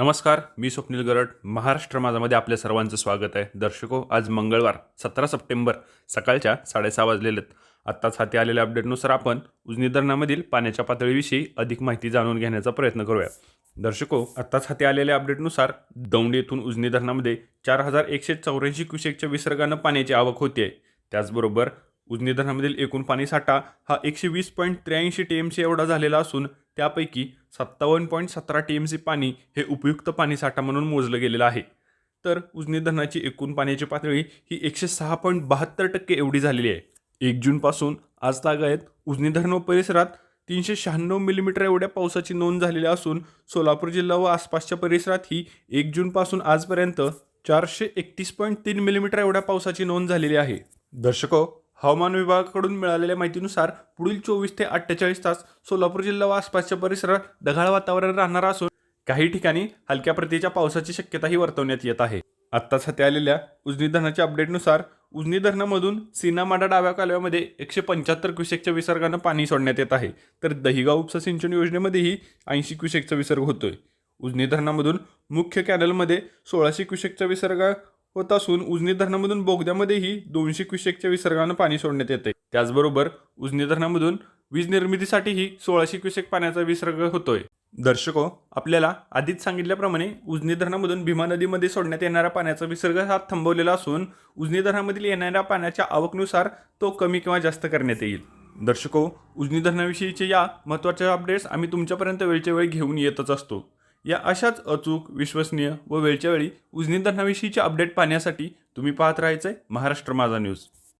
नमस्कार मी स्वप्नील गरड. महाराष्ट्र माझामध्ये आपल्या सर्वांचं स्वागत आहे. दर्शको आज मंगळवार सतरा सप्टेंबर सकाळच्या साडेसहा वाजलेले आत्ताच हाती आलेल्या अपडेटनुसार आपण उजनी धरणामधील पाण्याच्या पातळीविषयी अधिक माहिती जाणून घेण्याचा प्रयत्न करूया दर्शको आत्ताच हाती आलेल्या अपडेटनुसार दौंड येथून उजनी धरणामध्ये चार हजार एकशे चौऱ्याऐंशी क्युसेकच्या विसर्गानं पाण्याची आवक होते त्याचबरोबर उजनी धरणामधील एकूण पाणी साठा हा एकशे वीस पॉईंट त्र्याऐंशी टी एम सी एवढा झालेला असून त्यापैकी सत्तावन्न पॉईंट सतरा टी एम सी पाणी हे उपयुक्त पाणीसाठा म्हणून मोजलं गेलेलं आहे. तर उजनी धरणाची एकूण पाण्याची पातळी ही एकशे सहा पॉईंट बहात्तर टक्के एवढी झालेली आहे. एक जूनपासून आज तागायत उजनी धरण व परिसरात तीनशे शहाण्णव मिलीमीटर एवढ्या पावसाची नोंद झालेली असून सोलापूर जिल्हा व आसपासच्या परिसरात ही एक जूनपासून आजपर्यंत चारशे एकतीस पॉईंट तीन मिलीमीटर एवढ्या पावसाची नोंद झालेली आहे. दर्शको हवामान विभागाकडून मिळालेल्या माहितीनुसार पुढील चोवीस ते अठ्ठेचाळीस तास सोलापूर जिल्हा व आसपासच्या परिसरात ढगाळ वातावरण राहणार असून काही ठिकाणी हलक्या प्रतीच्या पावसाची शक्यताही वर्तवण्यात येत आहे. आत्ताच हाती आलेल्या उजनी धरणाच्या अपडेटनुसार उजनी धरणामधून सीनामाडा डाव्या कालव्यामध्ये एकशे पंच्याहत्तर क्युसेकच्या विसर्गानं पाणी सोडण्यात येत आहे. तर दहिगाव उपसा सिंचन योजनेमध्येही ऐंशी क्युसेकचा विसर्ग होतोय. उजनी धरणामधून मुख्य कॅनलमध्ये सोळाशे क्युसेकचा विसर्ग होत असून उजनी धरणामधून बोगद्यामध्येही दोनशे क्युसेकच्या विसर्गानं पाणी सोडण्यात येते त्याचबरोबर उजनी धरणामधून वीज निर्मितीसाठीही सोळाशे क्युसेक पाण्याचा विसर्ग होतोय. दर्शको आपल्याला आधीच सांगितल्याप्रमाणे उजनी धरणामधून भीमा नदीमध्ये सोडण्यात येणाऱ्या पाण्याचा विसर्ग हा थांबवलेला असून उजनी धरणामधील येणाऱ्या पाण्याच्या आवकनुसार तो कमी किंवा जास्त करण्यात येईल. दर्शको उजनी धरणाविषयीचे या महत्त्वाच्या अपडेट्स आम्ही तुमच्यापर्यंत वेळच्या वेळी घेऊन येतच असतो. या अशाच अचूक विश्वसनीय व वेळच्या वेळी उजनी धरणाविषयीचे अपडेट पाहण्यासाठी तुम्ही पाहत राहायचंय महाराष्ट्र माझा न्यूज